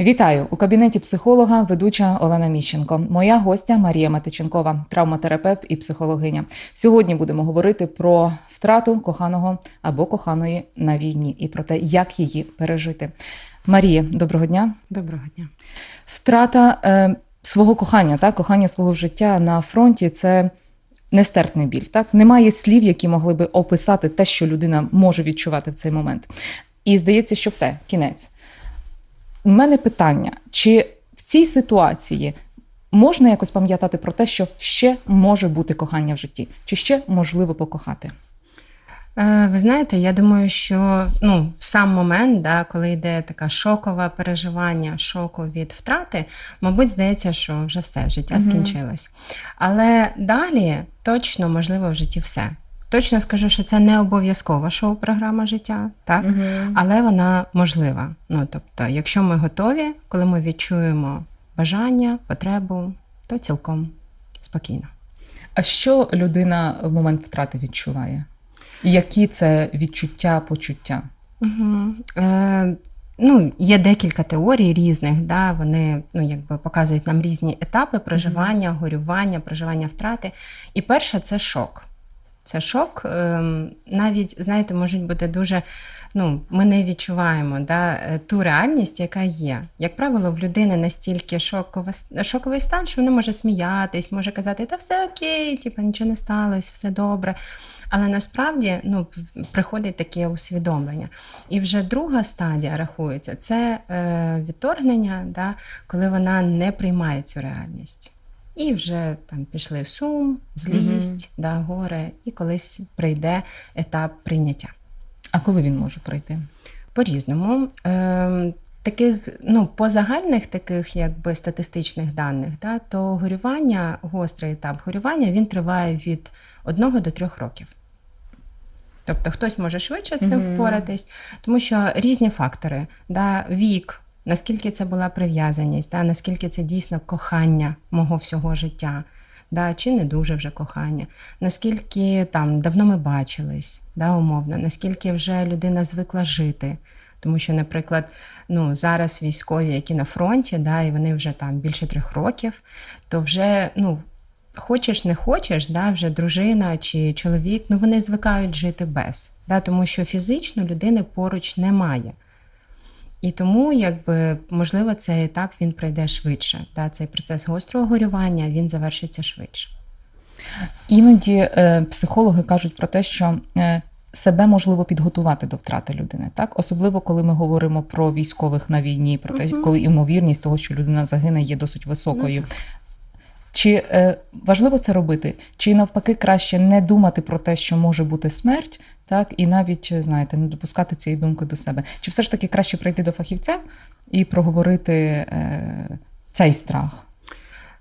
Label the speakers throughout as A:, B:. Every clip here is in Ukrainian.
A: Вітаю у кабінеті психолога, ведуча Олена Міщенко. Моя гостя Марія Матиченкова, травматерапевт і психологиня. Сьогодні будемо говорити про втрату коханого або коханої на війні і про те, як її пережити. Марія, доброго дня.
B: Доброго дня.
A: Втрата е, свого кохання, так, кохання свого життя на фронті це нестерпний біль. Так, немає слів, які могли би описати те, що людина може відчувати в цей момент. І здається, що все, кінець. У мене питання: чи в цій ситуації можна якось пам'ятати про те, що ще може бути кохання в житті, чи ще можливо покохати?
B: Е, Ви знаєте, я думаю, що ну, в сам момент, да, коли йде таке шокове переживання, шоку від втрати, мабуть, здається, що вже все, життя скінчилось. Але далі точно можливо в житті все. Точно скажу, що це не обов'язкова шоу-програма життя, так? але вона можлива. Ну тобто, якщо ми готові, коли ми відчуємо бажання, потребу, то цілком спокійно.
A: А що людина в момент втрати відчуває? Які це відчуття, почуття?
B: Угу. Е, ну, є декілька теорій різних, да, вони ну, якби показують нам різні етапи проживання, горювання, проживання втрати. І перше це шок. Це шок, ем, навіть, знаєте, можуть бути дуже. Ну, ми не відчуваємо да, е, ту реальність, яка є. Як правило, в людини настільки шоковий, шоковий стан, що вона може сміятись, може казати, та все окей, типу, нічого не сталося, все добре. Але насправді ну, приходить таке усвідомлення. І вже друга стадія рахується це е, відторгнення, да, коли вона не приймає цю реальність. І вже там пішли сум, злість, да, горе, і колись прийде етап прийняття.
A: А коли він може прийти?
B: По-різному. Е, таких, ну, по загальних таких якби статистичних даних, да, то горювання, гострий етап горювання, він триває від 1 до 3 років. Тобто хтось може швидше з тим
A: Мгм.
B: впоратись, тому що різні фактори, да, вік, наскільки це була прив'язаність, да, наскільки це дійсно кохання мого всього життя, да, чи не дуже вже кохання, наскільки там давно ми бачились, да, умовно, наскільки вже людина звикла жити. Тому що, наприклад, ну, зараз військові, які на фронті, да, і вони вже там більше трьох років, то вже ну, хочеш не хочеш, да, вже дружина чи чоловік, ну вони звикають жити без, да, тому що фізично людини поруч немає. І тому, якби, можливо, цей етап він пройде швидше. Та цей процес гострого горювання він завершиться швидше.
A: Іноді е, психологи кажуть про те, що е, себе можливо підготувати до втрати людини, так особливо коли ми говоримо про військових на війні, про те,
B: Мгм.
A: коли ймовірність того, що людина загине, є досить високою. Чи е, важливо це робити? Чи навпаки краще не думати про те, що може бути смерть, так і навіть е, знаєте, не допускати цієї думки до себе? Чи все ж таки краще прийти до фахівця і проговорити е, цей страх?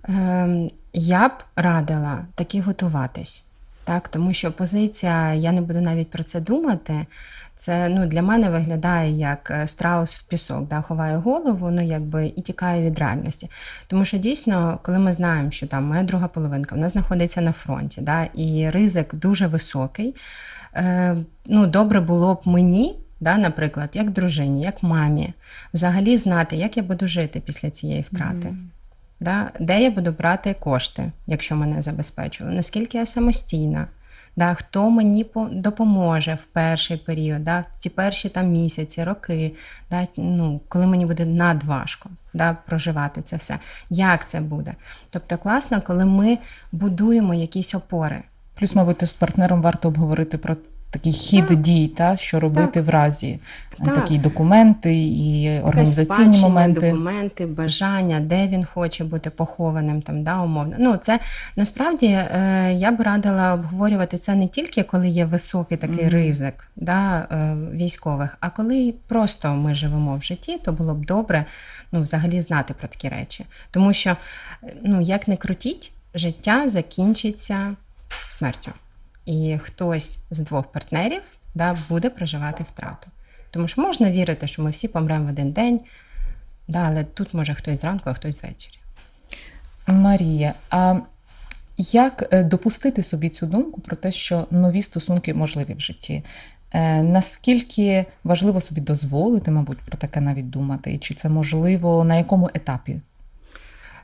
B: Ем, Я б радила таки готуватись, так? тому що позиція, я не буду навіть про це думати. Це ну, для мене виглядає як е, страус в пісок, да, ховає голову, ну якби і тікає від реальності. Тому що дійсно, коли ми знаємо, що там моя друга половинка вона знаходиться на фронті, да, і ризик дуже високий. Е, ну, добре було б мені, да, наприклад, як дружині, як мамі, взагалі знати, як я буду жити після цієї втрати.
A: Мгм.
B: Да? Де я буду брати кошти, якщо мене забезпечили? Наскільки я самостійна? Да? Хто мені допоможе в перший період, да? ці перші там місяці, роки, да? ну, коли мені буде надважко да? проживати це все? Як це буде? Тобто класно, коли ми будуємо якісь опори.
A: Плюс, мабуть, з партнером варто обговорити про такий хід
B: Так.
A: дій, та що робити
B: Так.
A: в разі е,
B: Так.
A: такі документи і організаційні
B: спадщина,
A: моменти.
B: документи, бажання, де він хоче бути похованим, там да, умовно. Ну це насправді е, я б радила обговорювати це не тільки коли є високий такий
A: Мгм.
B: ризик да, е, військових, а коли просто ми живемо в житті, то було б добре ну, взагалі знати про такі речі. Тому що, ну як не крутіть, життя закінчиться смертю. І хтось з двох партнерів да, буде проживати втрату. Тому що можна вірити, що ми всі помремо в один день, да, але тут може хтось зранку, а хтось ввечері.
A: Марія, а як е, допустити собі цю думку про те, що нові стосунки можливі в житті? Е, наскільки важливо собі дозволити, мабуть, про таке навіть думати, і чи це можливо на якому етапі?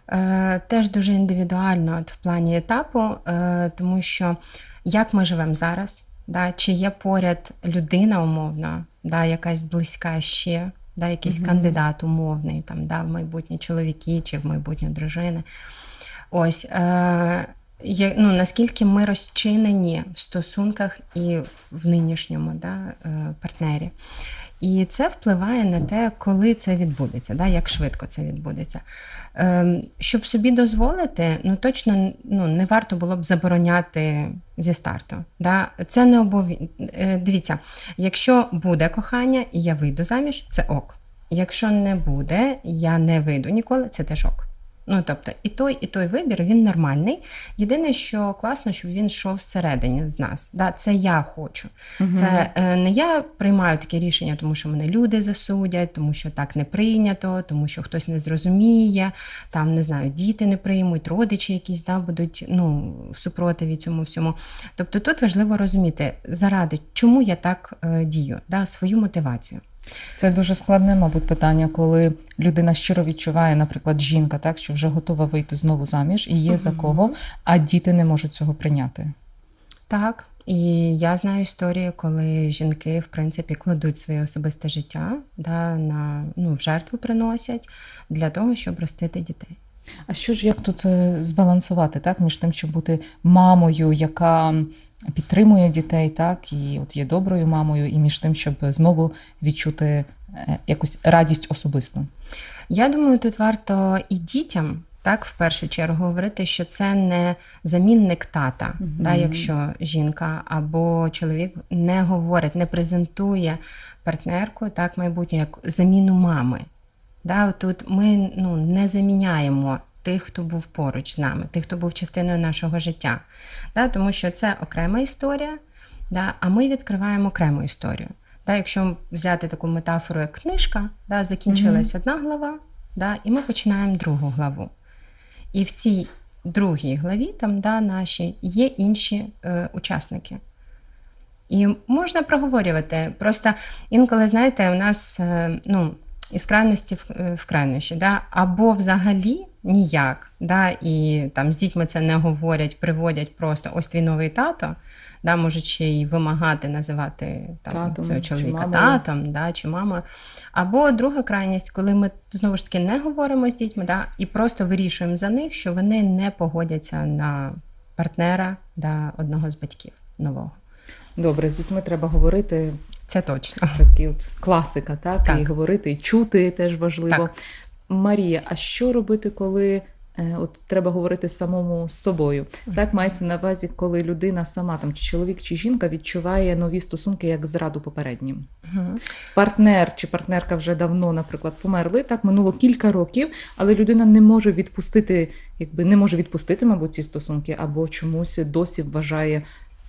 B: Е, Теж дуже індивідуально от в плані етапу, е, тому що як ми живемо зараз, да, чи є поряд людина умовна, да, якась близька ще, да, якийсь
A: Мгм.
B: кандидат умовний, там, да, в майбутні чоловіки чи в майбутні дружини. Ось, е, є, ну, наскільки ми розчинені в стосунках і в нинішньому да, е, партнері. І це впливає на те, коли це відбудеться, да, як швидко це відбудеться. Ем, Щоб собі дозволити, ну точно ну, не варто було б забороняти зі старту. Да? Це не обов'язково. Дивіться, якщо буде кохання і я вийду заміж, це ок. Якщо не буде, я не вийду ніколи, це теж ок. Ну, тобто, і той, і той вибір він нормальний. Єдине, що класно, щоб він йшов всередині з нас. Да, це я хочу. Це е, не я приймаю таке рішення, тому що мене люди засудять, тому що так не прийнято, тому що хтось не зрозуміє, там не знаю, діти не приймуть, родичі якісь да, будуть ну, в супротиві цьому всьому. Тобто тут важливо розуміти, заради чому я так е, дію, да, свою мотивацію.
A: Це дуже складне, мабуть, питання, коли людина щиро відчуває, наприклад, жінка, так що вже готова вийти знову заміж і є за кого, а діти не можуть цього прийняти.
B: Так, і я знаю історію, коли жінки, в принципі, кладуть своє особисте життя да, на ну, в жертву приносять для того, щоб ростити дітей.
A: А що ж як тут е, збалансувати, так, між тим, щоб бути мамою, яка підтримує дітей, так, і от є доброю мамою, і між тим, щоб знову відчути е, якусь радість особисту.
B: Я думаю, тут варто і дітям. Так, в першу чергу говорити, що це не замінник тата,
A: Мгм.
B: да, якщо жінка або чоловік не говорить, не презентує партнерку так майбутню як заміну мами. Да, тут ми ну, не заміняємо тих, хто був поруч з нами, тих, хто був частиною нашого життя. Да, тому що це окрема історія, да, а ми відкриваємо окрему історію. Да, якщо взяти таку метафору, як книжка, да, закінчилась одна глава, да, і ми починаємо другу главу. І в цій другій главі, там, да, нашій, є інші е, учасники. І можна проговорювати. Просто інколи, знаєте, у нас е, ну, із крайності в, е, в крайнощі, да? або взагалі ніяк, да? і там з дітьми це не говорять, приводять просто ось твій новий тато, да? можуть ще й вимагати називати там,
A: Татом
B: цього чоловіка
A: мамою.
B: татом да? чи мама. Або друга крайність, коли ми знову ж таки не говоримо з дітьми, да? і просто вирішуємо за них, що вони не погодяться на партнера да, одного з батьків нового.
A: Добре, з дітьми треба говорити.
B: Це точно.
A: Такі от класика, так?
B: Так.
A: І говорити, і чути теж важливо.
B: Так.
A: Марія, а що робити, коли е, от треба говорити самому з собою? Так мається на увазі, коли людина сама, там чи чоловік, чи жінка відчуває нові стосунки як зраду попереднім.
B: Мгм.
A: Партнер чи партнерка вже давно, наприклад, померли. Так минуло кілька років, але людина не може відпустити, якби не може відпустити, мабуть, ці стосунки, або чомусь досі вважає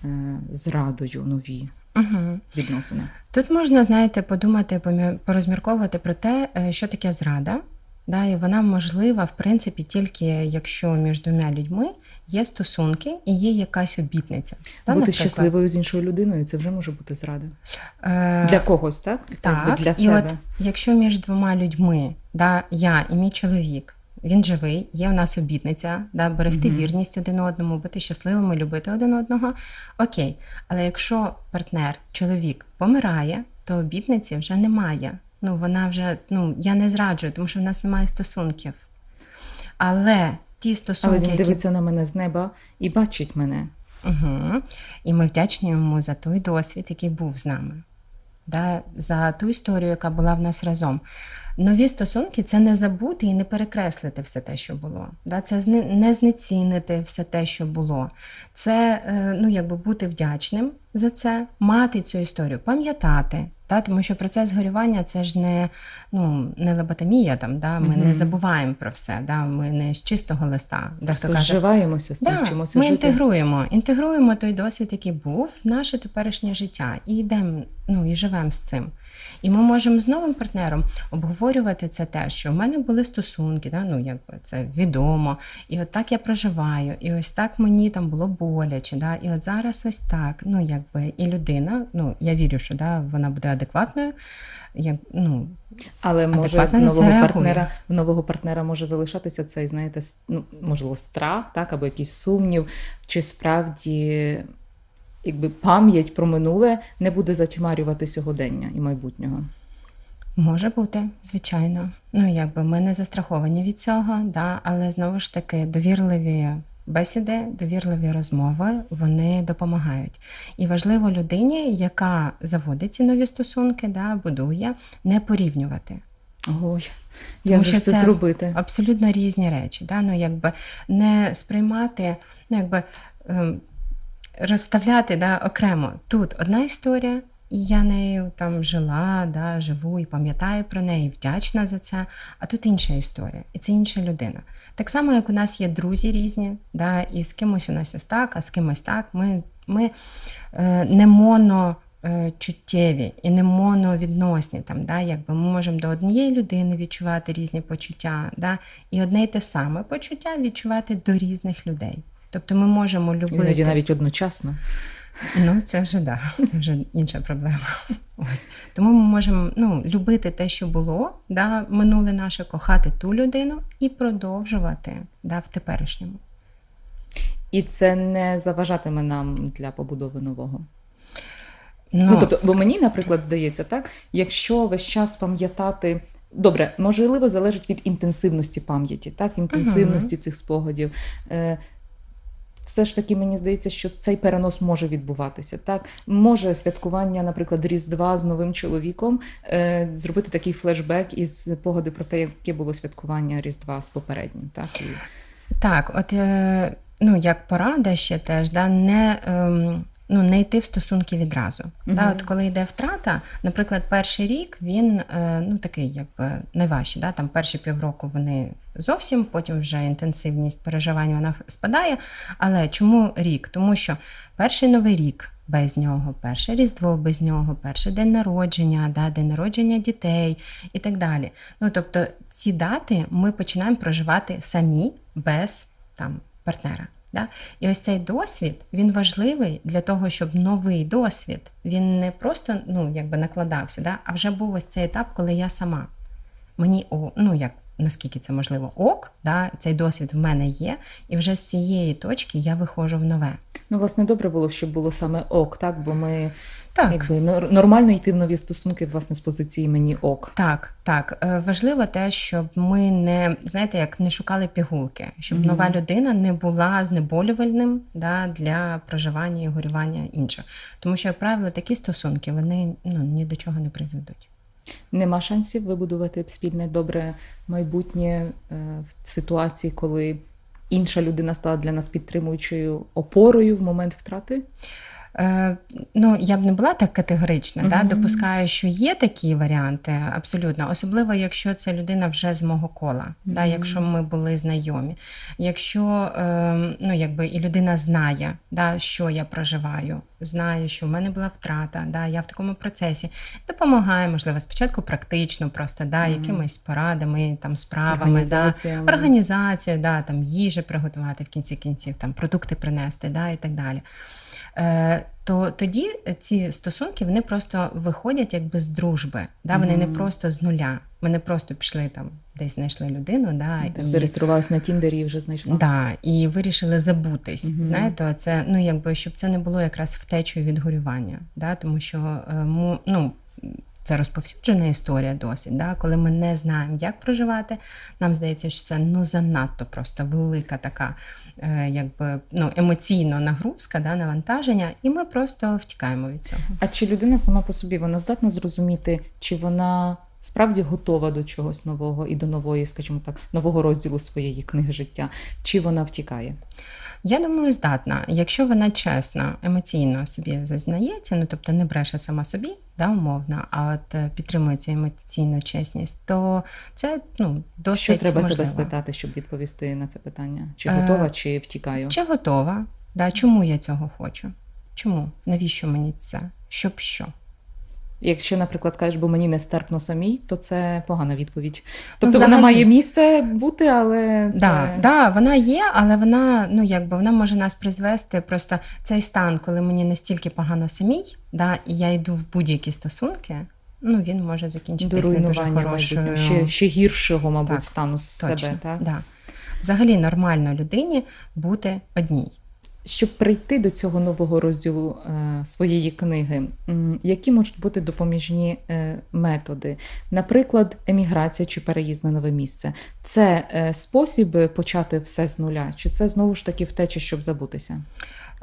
A: е, зрадою нові
B: Мгм.
A: відносини.
B: Тут можна, знаєте, подумати, порозмірковувати про те, е, що таке зрада. Да, і вона можлива, в принципі, тільки якщо між двома людьми є стосунки і є якась обітниця. Да,
A: Бути
B: наприклад.
A: щасливою з іншою людиною це вже може бути зрада.
B: Е,
A: Для когось, так?
B: Так,
A: для
B: і
A: себе.
B: от якщо між двома людьми, да, я і мій чоловік, він живий, є в нас обітниця, да, берегти
A: Мгм.
B: вірність один одному, бути щасливими, любити один одного. Окей. Але якщо партнер, чоловік помирає, то обітниці вже немає. Ну, вона вже, ну, я не зраджую, тому що в нас немає стосунків. Але ті стосунки,
A: Але він
B: які
A: дивиться на мене з неба і бачить мене.
B: Угу. І ми вдячні йому за той досвід, який був з нами, да? за ту історію, яка була в нас разом. Нові стосунки це не забути і не перекреслити все те, що було. Да? Це не знецінити все те, що було. Це е, ну, якби бути вдячним за це, мати цю історію, пам'ятати. Да? Тому що процес горювання це ж не, ну, не лоботомія, там, да? ми
A: Мгм.
B: не забуваємо про все, да? ми не з чистого листа. Дехто
A: зживаємося з цим,
B: Да,
A: вчимося
B: ми
A: жити.
B: інтегруємо, інтегруємо той досвід, який був в наше теперішнє життя, і йдемо, ну і живемо з цим. І ми можемо з новим партнером обговорювати це те, що в мене були стосунки, да, ну якби це відомо, і от так я проживаю, і ось так мені там було боляче, да, і от зараз ось так. Ну якби і людина. Ну я вірю, що да, вона буде адекватною. Як, ну,
A: Але може в нового партнера, в нового партнера може залишатися цей, знаєте, ну, можливо, страх, так, або якийсь сумнів, чи справді якби пам'ять про минуле не буде затьмарювати сьогодення і майбутнього.
B: Може бути, звичайно. Ну, якби ми не застраховані від цього, да, але знову ж таки довірливі бесіди, довірливі розмови вони допомагають. І важливо людині, яка заводить ці нові стосунки, да, будує, не порівнювати.
A: Ой, як же
B: що
A: це,
B: це
A: зробити?
B: Абсолютно різні речі. Да? Ну, якби не сприймати, ну, якби, ем, розставляти да, окремо. Тут одна історія, і я нею там жила, да, живу і пам'ятаю про неї, вдячна за це. А тут інша історія, і це інша людина. Так само, як у нас є друзі різні, да, і з кимось у нас ось так, а з кимось так. Ми, ми е, не моно. е, Чуттєві і не моновідносні. Там, да, якби ми можемо до однієї людини відчувати різні почуття, да, і одне й те саме почуття відчувати до різних людей. Тобто ми можемо любити.
A: Іноді навіть одночасно.
B: Ну, це вже да, це вже інша проблема. Ось. Тому ми можемо ну, любити те, що було, да, минуле наше, кохати ту людину і продовжувати да, в теперішньому.
A: І це не заважатиме нам для побудови нового.
B: Ну,
A: Ну, тобто, бо мені, наприклад, здається, так, якщо весь час пам'ятати. Добре, можливо, залежить від інтенсивності пам'яті, так, інтенсивності цих спогадів. Е, все ж таки, мені здається, що цей перенос може відбуватися. Так? Може святкування, наприклад, Різдва з новим чоловіком е, зробити такий флешбек із спогади про те, яке було святкування Різдва з попереднім. Так? І...
B: Так, от е, ну, як порада ще теж, да, не, ем, ну, не йти в стосунки відразу. Да, от коли йде втрата, наприклад, перший рік він е, ну, такий якби найважчий. Да, там перші півроку вони зовсім, потім вже інтенсивність переживань вона спадає. Але чому рік? Тому що перший новий рік. Без нього, перше Різдво без нього, перший день народження, да, день народження дітей і так далі. Ну тобто ці дати ми починаємо проживати самі без там партнера. Да? І ось цей досвід він важливий для того, щоб новий досвід він не просто ну, якби накладався, да? а вже був ось цей етап, коли я сама. Мені ну як наскільки це можливо, ок, да? цей досвід в мене є, і вже з цієї точки я виходжу в нове.
A: Ну, власне, добре було, щоб було саме ок, так? бо ми
B: Так.
A: якби нор- нормально йти в нові стосунки, власне, з позиції мені ок.
B: Так, так. Е, Важливо те, щоб ми не знаєте, як не шукали пігулки, щоб
A: Мгм.
B: нова людина не була знеболювальним да, для проживання і горювання інших. Тому що, як правило, такі стосунки вони ну, ні до чого не призведуть.
A: Нема шансів вибудувати спільне добре майбутнє е, в ситуації, коли інша людина стала для нас підтримуючою опорою в момент втрати.
B: Е, ну, я б не була так категорична, да? Допускаю, що є такі варіанти, абсолютно, особливо якщо це людина вже з мого кола, да? Якщо ми були знайомі. Якщо е, ну, якби, і людина знає, да, що я проживаю, знає, що в мене була втрата, да? я в такому процесі, допомагає, можливо, спочатку практично, просто да,
A: Мгм.
B: якимись порадами, там, справами. Да?
A: Організаціями.
B: Організацію, да, там, їжі приготувати в кінці кінців, там, продукти принести да, і так далі. Е, то тоді ці стосунки вони просто виходять якби з дружби. Да? Вони не просто з нуля. Не просто пішли там, десь знайшли людину, да,
A: Так,
B: і,
A: зареєструвалась на Тіндері і вже знайшла.
B: да, і вирішили забутись.
A: Мгм.
B: Знаєте, це ну якби щоб це не було якраз втечою від горювання. Да? Тому що е, ну, це розповсюджена історія досить. Да? Коли ми не знаємо, як проживати, нам здається, що це ну занадто просто велика така якби, ну, емоційно нагрузка, да, навантаження, і ми просто втікаємо від цього.
A: А чи людина сама по собі вона здатна зрозуміти, чи вона справді готова до чогось нового і до нової, скажімо так, нового розділу своєї книги життя, чи вона втікає?
B: Я думаю, здатна, якщо вона чесно, емоційно собі зазнається, ну тобто не бреше сама собі, да, умовно, а от е, підтримує цю емоційну чесність, то це ну, досить
A: Що треба
B: можливо.
A: себе спитати, щоб відповісти на це питання? Чи
B: Е,
A: готова, чи втікаю?
B: Чи готова? Да, чому я цього хочу? Чому? Навіщо мені це? Щоб що?
A: Якщо, наприклад, кажеш, бо мені нестерпно самій, то це погана відповідь. Тобто
B: взагалі-
A: вона має місце бути, але це...
B: Да, да, вона є, але вона, ну якби вона може нас призвести. Просто цей стан, коли мені настільки погано самій, да, і я йду в будь-які стосунки, ну він може закінчитись не дуже хорошою.
A: ще, ще гіршого, мабуть,
B: Так,
A: стану з
B: Точно,
A: себе. Так?
B: Да. Взагалі нормально людині бути одній.
A: Щоб прийти до цього нового розділу е, своєї книги, які можуть бути допоміжні е, методи? Наприклад, еміграція чи переїзд на нове місце. Це е, спосіб почати все з нуля, чи це знову ж таки втеча, щоб забутися?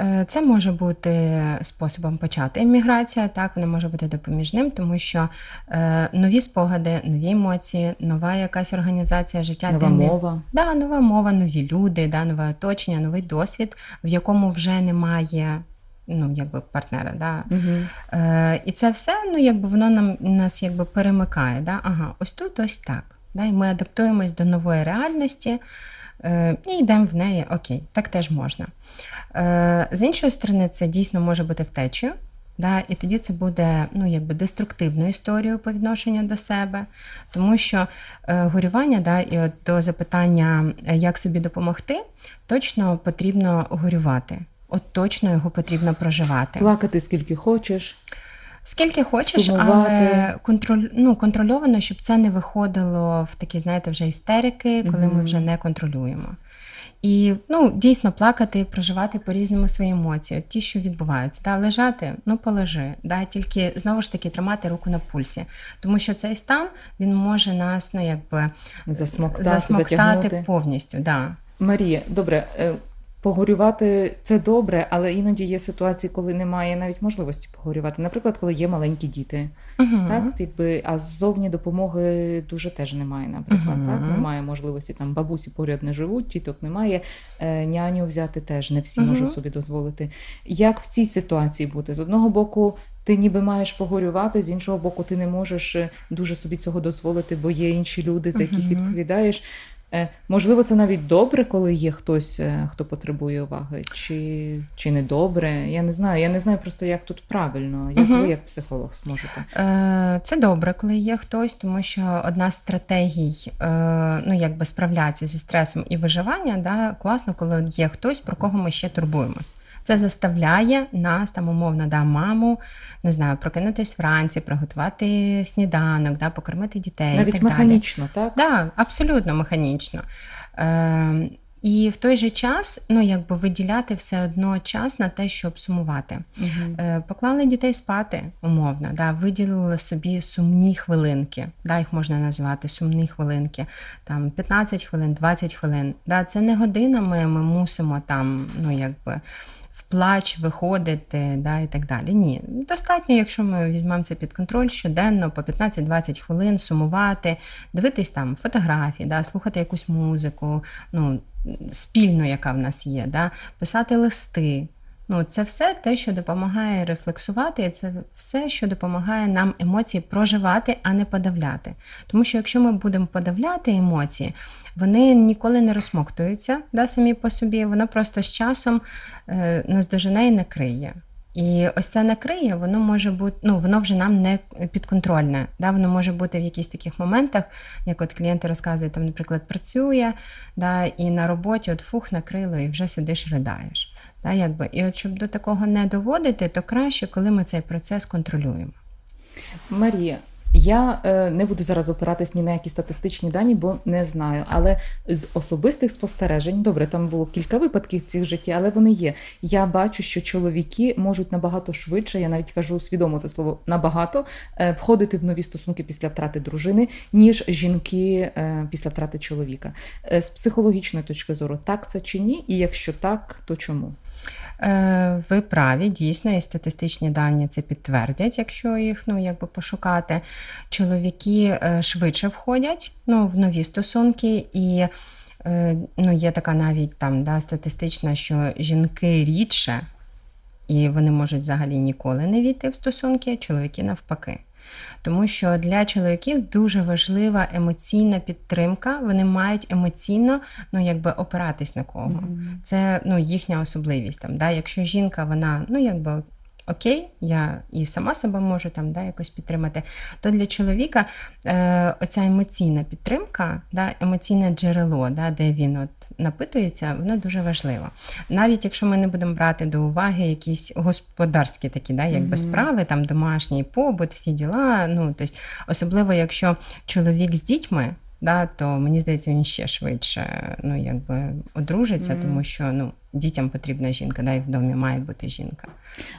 B: Е, Це може бути способом почати еміграція, так вона може бути допоміжним, тому що е, нові спогади, нові емоції, нова якась організація життя,
A: Нова
B: де не-
A: мова.
B: Да, нова мова, нові люди, да, нове оточення, новий досвід, в якому вже немає ну, якби партнера. Да.
A: Угу.
B: Е, і це все, ну, якби воно нам нас якби перемикає. Да? Ага, ось тут, ось так. Да? І ми адаптуємось до нової реальності і йдемо в неї. Окей, так теж можна. Е, з іншої сторони, це дійсно може бути втечею. Да, і тоді це буде ну, якби деструктивною історією по відношенню до себе, тому що е, горювання, да, і от до запитання, е, як собі допомогти, точно потрібно горювати. От точно його потрібно проживати.
A: Плакати скільки хочеш.
B: Скільки хочеш,
A: Сумувати.
B: але контроль, ну, контрольовано, щоб це не виходило в такі, знаєте, вже істерики, коли ми вже не контролюємо. І ну, дійсно плакати, проживати по-різному свої емоції, от ті, що відбуваються. Да, лежати, ну полежи. Да, тільки знову ж таки тримати руку на пульсі. Тому що цей стан він може нас ну, якби,
A: Засмоктати,
B: засмоктати повністю. Да.
A: Марія, добре, е, погорювати це добре, але іноді є ситуації, коли немає навіть можливості погорювати. Наприклад, коли є маленькі діти,
B: Угу.
A: так якби а ззовні допомоги дуже теж немає. Наприклад,
B: Мгм.
A: так немає можливості там бабусі поряд не живуть, тіток немає. Е, няню взяти теж не всі
B: Мгм.
A: можуть собі дозволити. Як в цій ситуації бути? З одного боку. Ти ніби маєш погорювати, з іншого боку, ти не можеш е, дуже собі цього дозволити, бо є інші люди, за яких відповідаєш. Е, Можливо, це навіть добре, коли є хтось, е, хто потребує уваги, чи, чи не добре. Я не знаю. Я не знаю просто, як тут правильно, як
B: угу.
A: ви, як психолог, зможете.
B: Е, Це добре, коли є хтось, тому що одна з стратегій ну, якби справлятися зі стресом і виживання, да, класно, коли є хтось, про кого ми ще турбуємось. Це заставляє нас там умовно да, маму, не знаю, прокинутись вранці, приготувати сніданок, да, покормити дітей.
A: Навіть
B: так далі.
A: механічно, так?
B: Да, абсолютно механічно. Е, і в той же час ну, якби виділяти все одно час на те, щоб сумувати.
A: Мгм.
B: Е, Поклали дітей спати, умовно, да, виділили собі сумні хвилинки, да, їх можна назвати сумні хвилинки, там 15 хвилин, 20 хвилин. Да, це не годинами ми мусимо там, ну якби. В плач виходити, да, і так далі. Ні, достатньо, якщо ми візьмемо це під контроль щоденно по 15-20 хвилин сумувати, дивитись там фотографії, да, слухати якусь музику, ну, спільну, яка в нас є, да, писати листи. Ну, це все те, що допомагає рефлексувати, і це все, що допомагає нам емоції проживати, а не подавляти. Тому що якщо ми будемо подавляти емоції, вони ніколи не розсмоктуються да, самі по собі, воно просто з часом е, нас дожене і накриє. І ось це накриє, воно може бути, ну воно вже нам не підконтрольне. Да? Воно може бути в якісь таких моментах, як от клієнти розказують, там, наприклад, працює, да, і на роботі от фух накрило, і вже сидиш, ридаєш. Да, якби. І от щоб до такого не доводити, то краще, коли ми цей процес контролюємо.
A: Марія, я е, не буду зараз опиратись ні на які статистичні дані, бо не знаю. Але з особистих спостережень, добре, там було кілька випадків в цих житті, але вони є. Я бачу, що чоловіки можуть набагато швидше, я навіть кажу свідомо це слово набагато, е, входити в нові стосунки після втрати дружини, ніж жінки е, після втрати чоловіка. Е, з психологічної точки зору, так це чи ні? І якщо так, то чому?
B: Е, Ви праві, дійсно, і статистичні дані це підтвердять, якщо їх ну, якби пошукати. Чоловіки е, швидше входять ну, в нові стосунки, і е, ну, є така навіть там да, статистична, що жінки рідше, і вони можуть взагалі ніколи не війти в стосунки, чоловіки навпаки. Тому що для чоловіків дуже важлива емоційна підтримка. Вони мають емоційно ну, якби опиратись на кого. Це ну, їхня особливість. Там, да? Якщо жінка, вона ну, якби окей, я і сама себе можу там да, якось підтримати. То для чоловіка е, оця емоційна підтримка, да, емоційне джерело, да, де він от напитується, воно дуже важливо. Навіть якщо ми не будемо брати до уваги якісь господарські такі, да, якби справи, там домашній побут, всі діла. Ну, тобто, особливо якщо чоловік з дітьми. Да, то мені здається, він ще швидше ну, якби, одружиться,
A: Мгм.
B: тому що ну, дітям потрібна жінка, да, і в домі має бути жінка.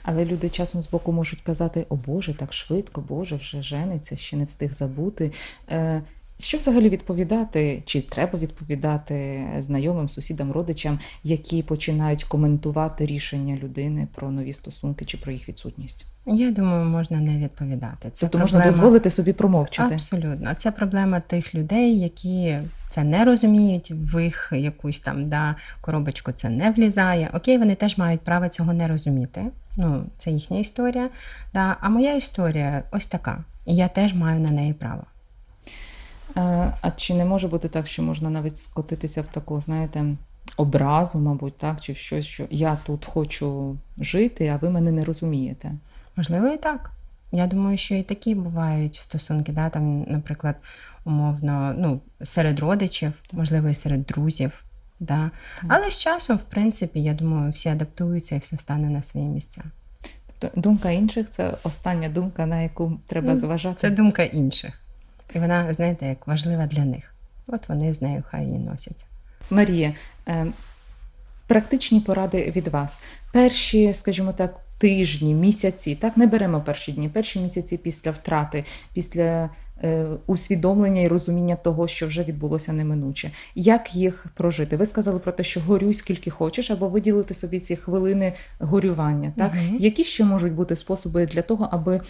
A: Але люди часом з боку можуть казати: О Боже, так швидко, Боже, вже жениться, ще не встиг забути. Е, що взагалі відповідати, чи треба відповідати знайомим, сусідам, родичам, які починають коментувати рішення людини про нові стосунки чи про їх відсутність?
B: Я думаю, можна не відповідати. Це
A: тобто можна дозволити собі промовчати.
B: Абсолютно. Це проблема тих людей, які це не розуміють, в їх якусь там да, коробочку це не влізає. Окей, вони теж мають право цього не розуміти. Ну, це їхня історія. Да. А моя історія ось така. І я теж маю на неї право.
A: Е, А чи не може бути так, що можна навіть скотитися в таку, знаєте, образу, мабуть, так, чи щось, що я тут хочу жити, а ви мене не розумієте?
B: Можливо, і так. Я думаю, що і такі бувають стосунки, да, там, наприклад, умовно, ну, серед родичів, можливо, і серед друзів. Да.
A: Так.
B: Але з часом, в принципі, я думаю, всі адаптуються і все стане на свої місця.
A: Тобто Думка інших це остання думка, на яку треба
B: Ну,
A: зважати.
B: Це думка інших. І вона, знаєте, як важлива для них. От вони з нею хай і носяться.
A: Марія, е, практичні поради від вас. Перші, скажімо так, тижні, місяці, так не беремо перші дні, перші місяці після втрати, після е, усвідомлення і розуміння того, що вже відбулося неминуче. Як їх прожити? Ви сказали про те, що горюй скільки хочеш, або виділити собі ці хвилини горювання. Так?
B: Мгм.
A: Які ще можуть бути способи для того, аби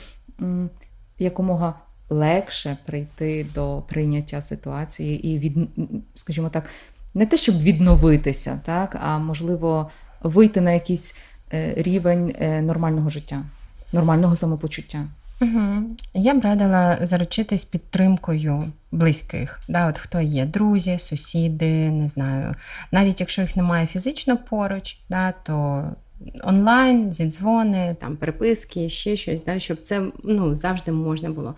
A: якомога легше прийти до прийняття ситуації і від, скажімо так, не те, щоб відновитися, так, а можливо вийти на якийсь е, рівень е, нормального життя, нормального самопочуття.
B: Угу. Я б радила заручитись підтримкою близьких. Да, от хто є друзі, сусіди, не знаю. Навіть якщо їх немає фізично поруч, да, то онлайн, зідзвони, там переписки, ще щось, да, щоб це ну, завжди можна було.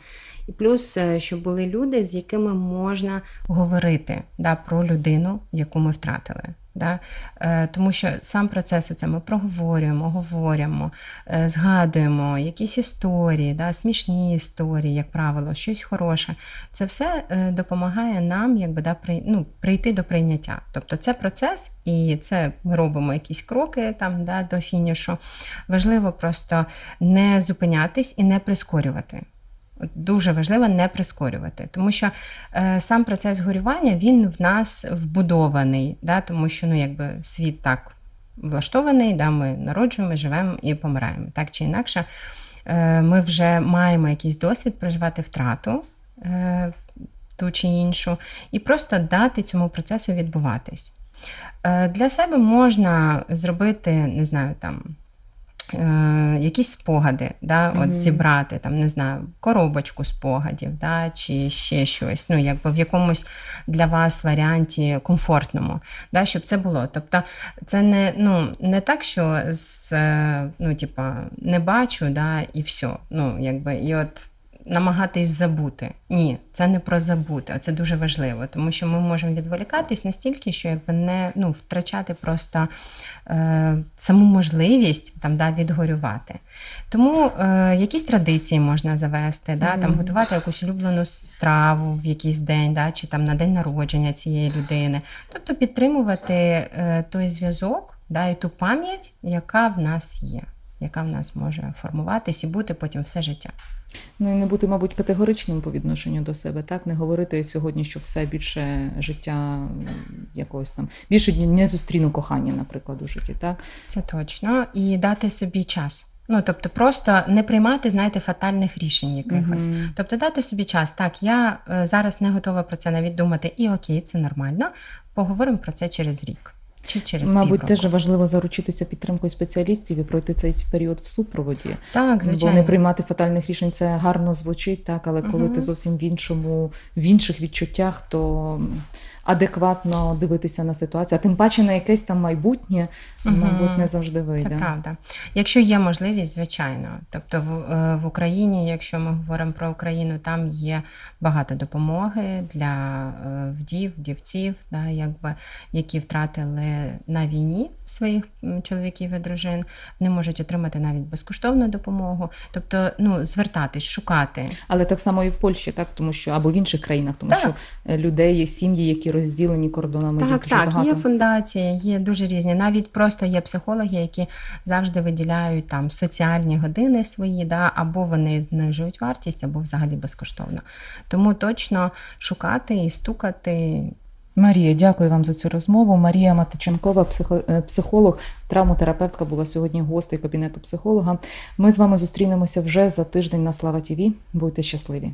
B: І плюс, е, щоб були люди, з якими можна говорити да, про людину, яку ми втратили. Да? Е, тому що сам процес оце ми проговорюємо, говоримо, е, згадуємо якісь історії, да, смішні історії, як правило, щось хороше. Це все допомагає нам якби, да, при, ну, прийти до прийняття. Тобто це процес, і це ми робимо якісь кроки там, да, до фінішу. Важливо просто не зупинятись і не прискорювати. Дуже важливо не прискорювати, тому що е, сам процес горювання він в нас вбудований, да, тому що ну, якби світ так влаштований, да, ми народжуємо, живемо і помираємо. Так чи інакше, е, ми вже маємо якийсь досвід проживати втрату е, ту чи іншу, і просто дати цьому процесу відбуватись. Е, для себе можна зробити, не знаю, там. Е, якісь спогади, да,
A: Мгм.
B: от зібрати там, не знаю, коробочку спогадів, да, чи ще щось, ну, якби в якомусь для вас варіанті комфортному, да, щоб це було. Тобто, це не, ну, не так, що з, е, ну, типа, не бачу, да, і все. Ну, якби, і от намагатись забути. Ні, це не про забути, а це дуже важливо, тому що ми можемо відволікатись настільки, що якби не ну, втрачати просто е, саму можливість там, да, відгорювати. Тому е, якісь традиції можна завести, да, там, готувати якусь улюблену страву в якийсь день, да, чи там на день народження цієї людини. Тобто підтримувати е, той зв'язок да, і ту пам'ять, яка в нас є, яка в нас може формуватись і бути потім все життя.
A: Ну і не бути, мабуть, категоричним по відношенню до себе, так? Не говорити сьогодні, що все більше життя якогось там більше не зустріну кохання, наприклад, у житті, так?
B: Це точно. І дати собі час. Ну, тобто, просто не приймати, знаєте, фатальних рішень якихось.
A: Мгм.
B: Тобто дати собі час. Так, я е, зараз не готова про це навіть думати, і окей, це нормально. Поговоримо про це через рік чи через
A: Мабуть,
B: півроку.
A: теж важливо заручитися підтримкою спеціалістів і пройти цей період в супроводі.
B: Так,
A: Бо не приймати фатальних рішень це гарно звучить, так, але коли
B: угу.
A: ти зовсім в іншому, в інших відчуттях, то адекватно дивитися на ситуацію, а тим паче на якесь там майбутнє, мабуть, не завжди вийде.
B: Це правда. Якщо є можливість, звичайно. Тобто в, е, в Україні, якщо ми говоримо про Україну, там є багато допомоги для е, вдів, вдівців, да, якби, які втратили на війні своїх чоловіків і дружин. Вони можуть отримати навіть безкоштовну допомогу. Тобто, ну, звертатись, шукати.
A: Але так само і в Польщі, так тому що або в інших країнах, тому
B: Так.
A: що е, людей є сім'ї, які розділені кордонами.
B: Так,
A: дуже
B: так,
A: багато.
B: є фундації, є дуже різні. Навіть просто є психологи, які завжди виділяють там соціальні години свої, да, або вони знижують вартість, або взагалі безкоштовно. Тому точно шукати і стукати.
A: Марія, дякую вам за цю розмову. Марія Матиченкова, е, психолог, травмотерапевтка, була сьогодні гостею кабінету психолога. Ми з вами зустрінемося вже за тиждень на Слава ТІВІ. Будьте щасливі.